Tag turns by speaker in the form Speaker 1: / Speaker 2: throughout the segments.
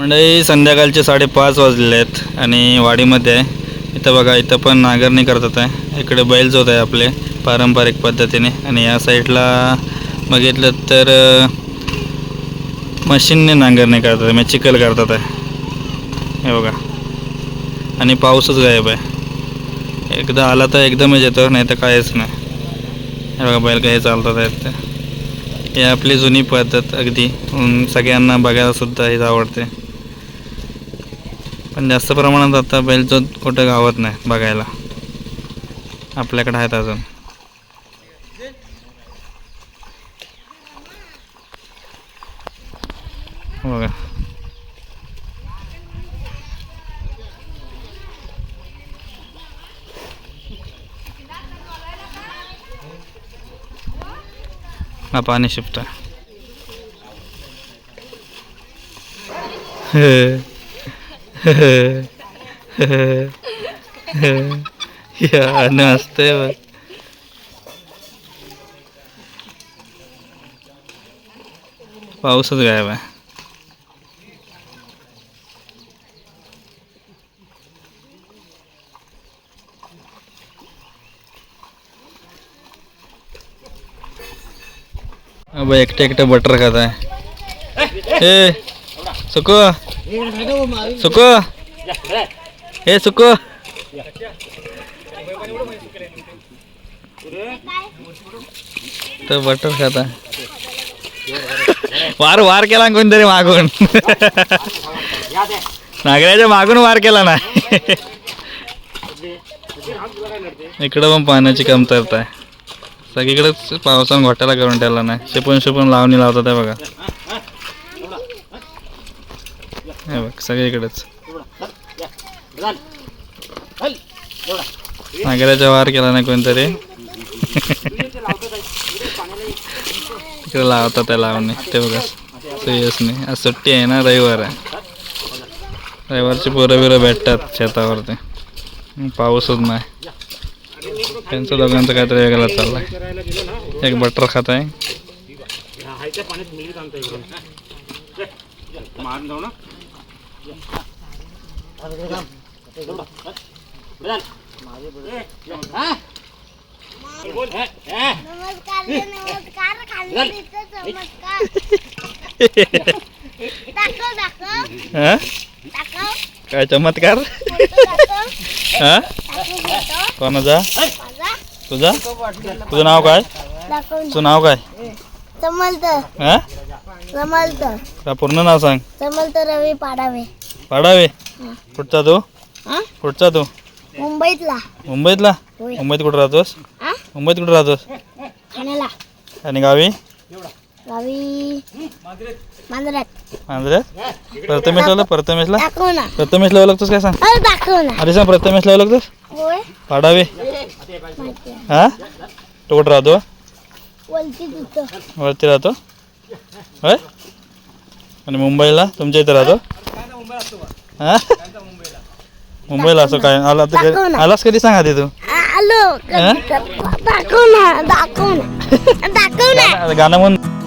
Speaker 1: मंडळी संध्याकाळचे साडेपाच वाजलेले आहेत आणि वाडीमध्ये आहे. इथं बघा इथं पण नांगरणी करतात आहे. इकडे बैल जोत आहे आपले पारंपरिक पद्धतीने. आणि या साईडला बघितलं तर मशीनने नांगरणी करतात म्हणजे चिखल करतात आहे. हे बघा. आणि पाऊसच गायब आहे. एकदा आला तर एकदमच येतो नाही तर काहीच नाही. हे बघा बैल काही चालतात आहेत ते. ही आपली जुनी पद्धत अगदी. सगळ्यांना बघायलासुद्धा हेच आवडते. पण जास्त प्रमाणात आता बैलजोत कुठं गावत नाही बघायला. आपल्याकडे आहेत अजून. बघा. हा पाणी शिपता या असतंय बघ. पाऊसच गायब आहे. अब एकटे एकटे बटर खात आहे. ए सुको. सुको. हे सुको. तर बटर खाता. वार वार केला कोणतरी मागून. नागऱ्याच्या मागून वार केला ना. इकडं पण पाण्याची कमतरता आहे. सगळीकडेच पावसानं घोटाला करून ठेवला नाही शिपून शिपून लावणी लावतात बघा. हे बघ सगळीकडेच. नागराचा वार केला नाही कोणतरी. तिकडे लावतात त्या लावणे. ते बघा सुयसने आज सुट्टी आहे ना रविवार आहे. रविवारची पोरं बिरं भेटतात शेतावरती. पाऊसच नाही. त्यांचं दोघांचं काहीतरी वेगळा चाललाय. एक बटर खात आहे.
Speaker 2: नमस्कार नमस्कार खानदेशीचा चमत्कार दाखव दाखव
Speaker 1: हा
Speaker 2: दाखव
Speaker 1: काय चमत्कार?
Speaker 2: फोटो दाखव
Speaker 1: हा?
Speaker 2: दाखव फोटो
Speaker 1: कोणाचा?
Speaker 2: माझा
Speaker 1: तुझा? तुझं नाव काय?
Speaker 2: दाखव
Speaker 1: तुझं नाव काय?
Speaker 2: समलत
Speaker 1: हा?
Speaker 2: समलत
Speaker 1: तुझं पूर्ण नाव सांग.
Speaker 2: समलत रवी पाडावे.
Speaker 1: पाडावे? कुठचा तू?
Speaker 2: हा?
Speaker 1: कुठचा तू?
Speaker 2: मुंबईतला.
Speaker 1: मुंबईतला?
Speaker 2: होय.
Speaker 1: मुंबईत कुठं राहतोस?
Speaker 2: हा
Speaker 1: मुंबईत कुठं राहतोस?
Speaker 2: ठाण्याला.
Speaker 1: आणि गावी?
Speaker 2: गावी मांजरात
Speaker 1: आंध्रात प्रथमेशला प्रथमेशला.
Speaker 2: दाखव ना
Speaker 1: प्रथमेशला लागतोस काय सांग.
Speaker 2: अरे दाखव ना
Speaker 1: अरे सांग प्रथमेशला लागतोस
Speaker 2: होय.
Speaker 1: पाडावे.
Speaker 2: माहिती आहे.
Speaker 1: हा? तो कुठं राहतो?
Speaker 2: वलती
Speaker 1: वरती राहतो? होय? आणि मुंबईला? तुमच्या इथे राहतो? हा? मुंबईला असं काय? आला तर. आलास कधी? सांग आधी तू
Speaker 2: आलो? दाखव ना दाखव ना. दाखव ना.
Speaker 1: गाणं म्हणून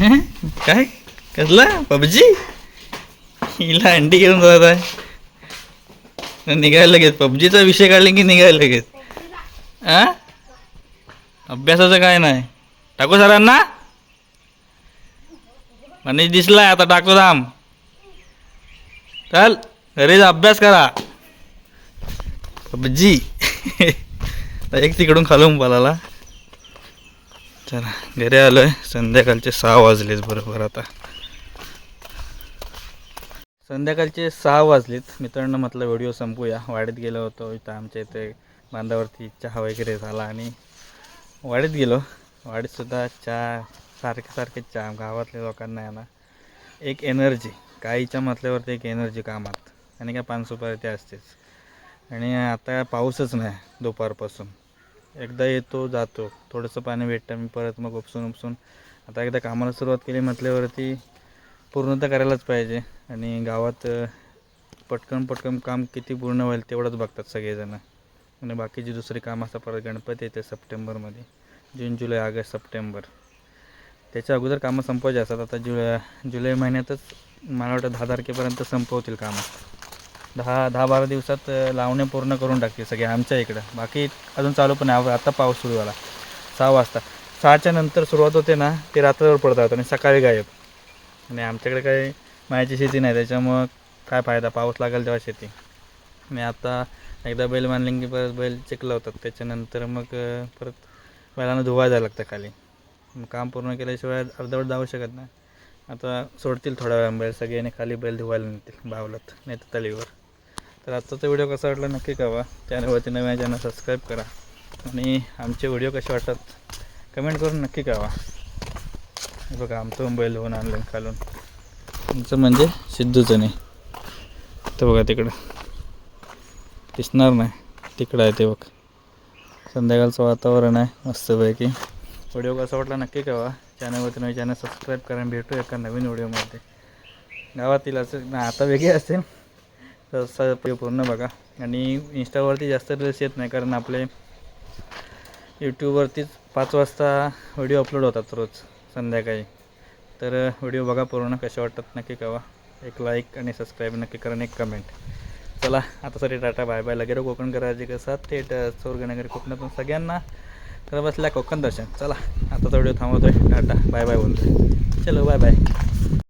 Speaker 1: हं? काय कसला पबजी हिला अंडी घेऊन जात आहे निघायला लगेच पबजीचा विषय काढले की निघायला लगेच हा अभ्यासाचं काय नाही टाकू सरांना मनीष दिसलाय आता टाकतो थांब चल घरीच अभ्यास करा पबजी एक तिकडून खालून बोलाला चला घरी आहे संध्याकाळचे सहा वाजलेत बरोबर आता. संध्याकाळचे सहा वाजलेत. मित्रांनो म्हटलं व्हिडिओ संपूया. वाडीत गेलो होतो. इथं आमच्या इथे बांधावरती चहा वगैरे झाला आणि वाडीत गेलो. वाडीतसुद्धा चहा सारखे सारखे चहा. गावातल्या लोकांना आहे ना एक एनर्जी. काहीच्या म्हटल्यावरती एक एनर्जी कामात. आणि काय पानसुपारी ते असतेच. आणि आता पाऊसच नाही दुपारपासून. एकदा येतो जातो. थोडंसं पाणी भेटतं मी परत मग उपसून उपसून. आता एकदा कामाला सुरुवात केली म्हटल्यावरती पूर्ण तर करायलाच पाहिजे. आणि गावात पटकन पटकन काम किती पूर्ण होईल तेवढंच बघतात सगळेजणं. आणि बाकीची दुसरी कामं असतात परत गणपती येते सप्टेंबरमध्ये. जून जुलै ऑगस्ट सप्टेंबर. त्याच्या अगोदर कामं संपवायची असतात. आता जुलै जुलै महिन्यातच मला वाटतं दहा तारखेपर्यंत संपवतील कामं. दहा दहा बारा दिवसात लावणे पूर्ण करून टाकतील सगळे आमच्या इकडं. बाकी अजून चालू पण आहे. आता पाऊस सुरू झाला. सहा वाजता. सहाच्या नंतर सुरुवात होते ना ते रात्रभर पडतात आणि सकाळी गायब. आणि आमच्याकडे काही मायाची शेती नाही त्याच्यामुळं काय फायदा? पाऊस लागेल तेव्हा शेती. आणि आता एकदा बैल बांधले की परत बैल चिखलं होतात. त्याच्यानंतर मग परत बैलांना धुवायला जायला लागतं खाली. मग काम पूर्ण केल्याशिवाय अर्धवट जाऊ शकत नाही. आता सोडतील थोड्या वेळा बैल सगळ्यांनी खाली बैल धुवायला नेतील बावलात नाही तर तलीवर तर आत्ताचा व्हिडिओ कसा वाटला नक्की कळवा. चॅनलवरती नव्या चॅनल सबस्क्राईब करा. आणि आमचे व्हिडिओ कसे वाटतात कमेंट करून नक्की कळवा. बघा आमचं मोबाईल बैल आणलं खालून. आमचं म्हणजे सिद्धूचं नाही तर बघा तिकडं. दिसणार नाही. तिकडं आहे ते बघ. संध्याकाळचं वातावरण आहे मस्तपैकी. व्हिडिओ कसा वाटला नक्की कळवा. चॅनलवरती नवीन चॅनल सबस्क्राईब करा भेटू एका नवीन व्हिडिओमध्ये. गावातील असं ना आता वेगळी असेल तर पूर्ण बघा. आणि इंस्टावरती जास्त रील्स येत नाही कारण आपले यूट्यूबवरतीच पाच वाजता व्हिडिओ अपलोड होतात रोज संध्याकाळी. तर व्हिडिओ बघा पूर्ण कसे वाटतात नक्की कवा एक लाईक आणि सबस्क्राईब नक्की करा आणि एक कमेंट चला आता साठी टाटा बाय बाय लगेरो कोकण करायचे कसं थेट चौरगनगर कोकणातून सगळ्यांना. तर बसल्या कोकण दर्शन. चला आता व्हिडिओ थांबवतोय. टाटा बाय बाय बोलतोय. चलो बाय बाय